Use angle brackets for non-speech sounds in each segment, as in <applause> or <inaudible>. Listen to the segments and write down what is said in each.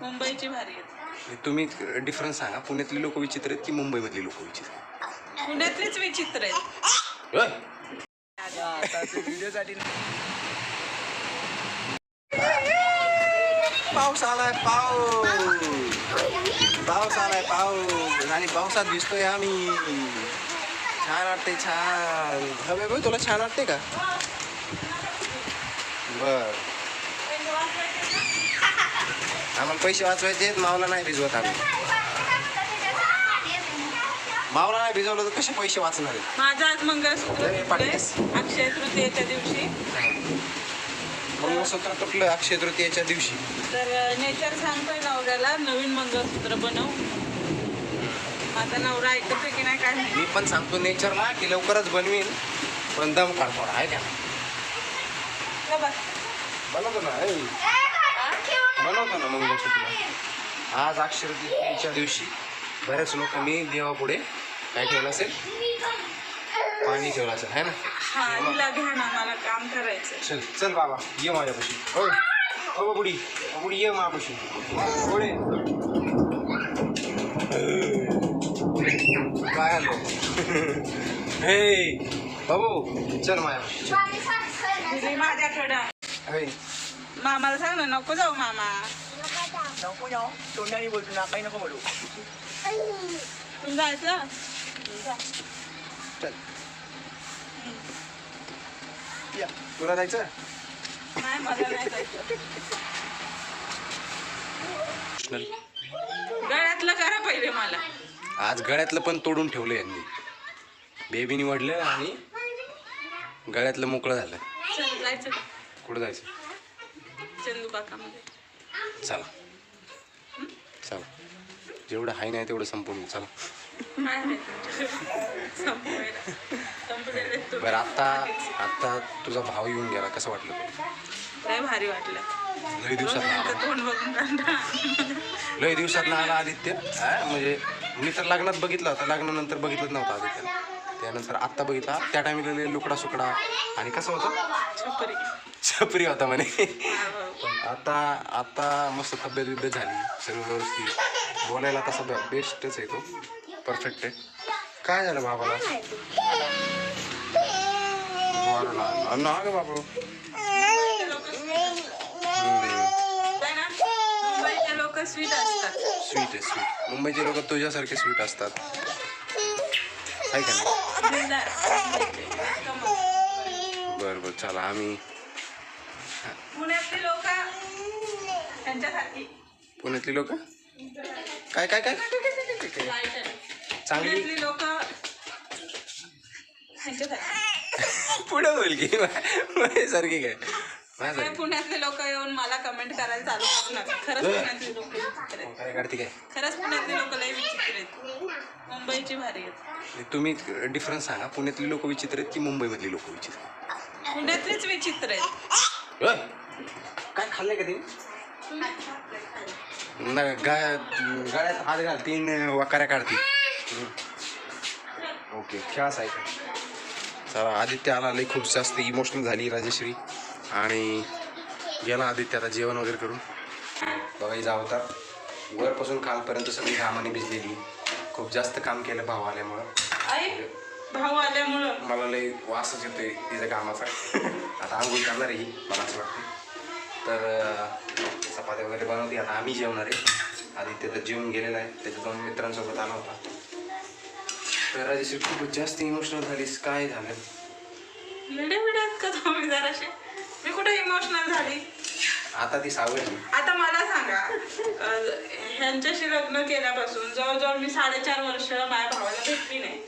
मुंबईची भारी आहेत तुम्ही डिफरन्स सांगा. पुण्यातली लोक विचित्र आहेत की मुंबईमधली लोक विचित्र आहेत? पुण्यातलीच विचित्र आहेत. होय? पाऊस आलाय पाऊस. पाऊस आलाय पाऊस. आणि पावसात दिसतोय आम्ही. छान वाटते छान. हवे तुला छान वाटते का? बर. आम्हाला पैसे वाचवायचे मावला नाही भिजवत आम्ही. मावला नाही भिजवलं तर कसे पैसे वाचणार आहेत? माझं आज मंगळसूत्र तुटलंय. अक्षय तृतीयेच्या दिवशी. मंगळसूत्र तुटलं अक्षय तृतीयेच्या दिवशी. तर नेचर सांगतोय नवऱ्याला नवीन मंगळसूत्र बनव. माझा नवरा ऐकतोय की नाही काय मी पण सांगतो नेचरला की लवकरच बनवीन पण दम काढतो आहे का बा? बनवतो ना ऐ. बनवतो ना मंगळसूत्र आज अक्षय तृतीयेच्या दिवशी बऱ्याच लोकांनी देवापुढे काय ठेवलं असेल? पाणी ठेवलं असेल है ना? हा हिला घ्या ना मला काम करायचं चल चल बाबा ये माझ्यापाशी. हो हो बुडी बुडी ये माझ्यापाशी. पुढे काय आलो? हे बाबू चल माझ्यापाशी चल. माझ्याकडं. मामाला सांग ना नको जाऊ मामा. नको जाऊ. तोंडाने बोलतो ना काही नको बोलू. तुम्ही जायचं. चल. या. तुला जायचं नाही मला नाही जायचं. गळ्यातलं करा पहिले मला. आज गळ्यातलं पण तोडून ठेवलं यांनी. बेबी निवडलं आणि गळ्यातलं मोकळं झालं. चल जायचं. का? कुठं जायचं? चला. चला. जेवढं हाय नाही तेवढं संपवून घेऊ. चला. काय? संपवायला. संपलेलं. बरं आत्ता आत्ता तुझा भाव येऊन गेला. कसं वाटलं तुला? लय भारी वाटलं. लय दिवसात आला रोहिणीचं तोंड बघून कंटाळा. लय दिवसात आला आदित्य. हा, म्हणजे मी तर लग्नात बघितलं होतं. लग्नानंतर बघितलंच नव्हतं आदित्य त्यानंतर आत्ता बघितला. त्या टायमिंगला लय लुकडा सुकडा. आणि कसं होतं? छपरी. छपरी होता म्हणे. आता आता मस्त तब्येत बिब्येत झाली सगळं व्यवस्थित. बोलायला तसा बेस्टच आहे तो. परफेक्ट आहे. काय झालं बाबाला? ना ग बाबा. स्वीट आहे स्वीट मुंबईचे लोक तुझ्यासारखे स्वीट असतात. आहे का नाही. बरं बरं. चला आम्ही पुण्यातली लोक त्यांच्यासारखी. पुण्यातली लोक? काय काय काय चांगली? लोक पुढे होईल की माझ्यासारखी काय? पुण्यातले लोक येऊन मला कमेंट करायला चालू करू नका खरंच पुण्यातली लोक विचित्र खरंच पुण्यातली लोक लय विचित्र आहेत. मुंबईची भारी आहेत. तुम्ही डिफरन्स सांगा पुण्यातली लोक विचित्र आहेत की मुंबईमधली लोक विचित्र आहेत? पुण्यातलीच विचित्र आहेत! काय खाल्लंय का ते ना गा गाड्यात हात घाल तीन वकाऱ्या काढते. ओके खेळाच आहे चला आदित्य आला लई खूप जास्त इमोशनल झाली राजेश्री. आणि गेला आदित्य आता जेवण वगैरे करून. बघा हिचा अवतार. वरपासून खालपर्यंत सगळी घामाने भिजलेली. खूप जास्त काम केलं भाव आल्यामुळं. भाऊ आल्यामुळं. मला लई वासच येतोय तिच्या कामाचा. आता आंघोळ करणार आहे ही मला असं वाटतं तर चपात्या वगैरे बनवते. आता आम्ही जेवणार आहे. आदित्य तर जेवून गेलेला आहे. त्याच्या दोन मित्रांसोबत आला होता. तर राजेश्री खूपच जास्त इमोशनल झालीस. काय झालं? का तुम्ही जराशे? मी कुठे इमोशनल झाली? आता ती सावळली आता मला सांगा. ह्यांच्याशी लग्न केल्यापासून जवळजवळ मी साडेचार वर्ष माझ्या भावाला भेटली नाही.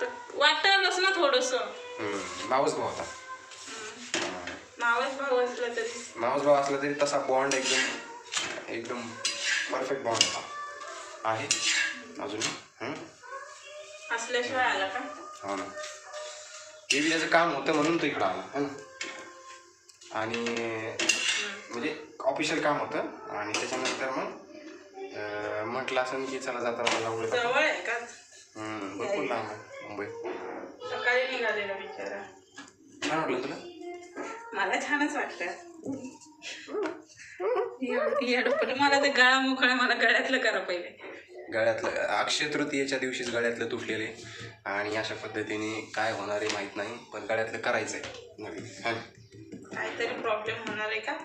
तर वाटतच ना थोडस. मावस भाऊ होता. मावस भाऊ असलं तरी. मावस भाऊ असला तरी तसा बॉन्ड एकदम एकदम परफेक्ट बॉन्ड होता आहे? अजून? असल्याशिवाय आला का? हो ना. ते बी त्याचं काम होतं म्हणून तो इकडं आला है. ना आणि म्हणजे ऑफिशियल काम होतं आणि त्याच्यानंतर मग म्हटलं असं की चला जाताना जाऊ जवळ आहे का? भरपूर लांब आहे मुंबई. सकाळी निघालेला बिचारा. छान वाटलं तुला? मला छानच पण मला ते गळा मोकळा मला गळ्यातलं करा पहिले. गळ्यातलं अक्षय तृतीयेच्या दिवशीच गळ्यातलं तुटलेले. आणि अशा पद्धतीने काय होणार आहे माहीत नाही पण गळ्यातलं करायचं आहे हा? काहीतरी प्रॉब्लेम होणार आहे का?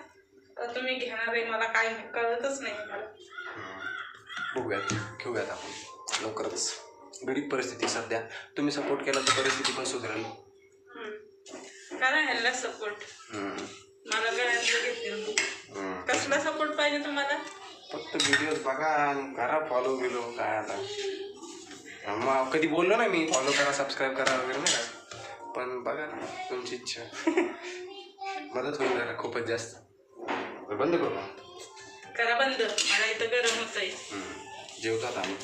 तुम्ही घेणार आहे मला काय कळतच नाही मला. बघूयात घेऊयात आपण. लवकरच. गरीब परिस्थिती सध्या. तुम्ही सपोर्ट केला तर परिस्थिती पण सुधारेल. करा ह्याला सपोर्ट. मला गळ्यातलं घेतील. कसला सपोर्ट पाहिजे तुम्हाला? फक्त व्हिडिओज बघा आणि करा फॉलो बिलो काय आता. मग कधी बोललो ना मी फॉलो करा सबस्क्राईब करा वगैरे नाही का? पण बघा ना तुमची इच्छा. <laughs> मदत होईल जरा खूपच जास्त. बंद करू. करा बंद. मला इथं गरम होतंय. हम्म. जेवतात आम्ही.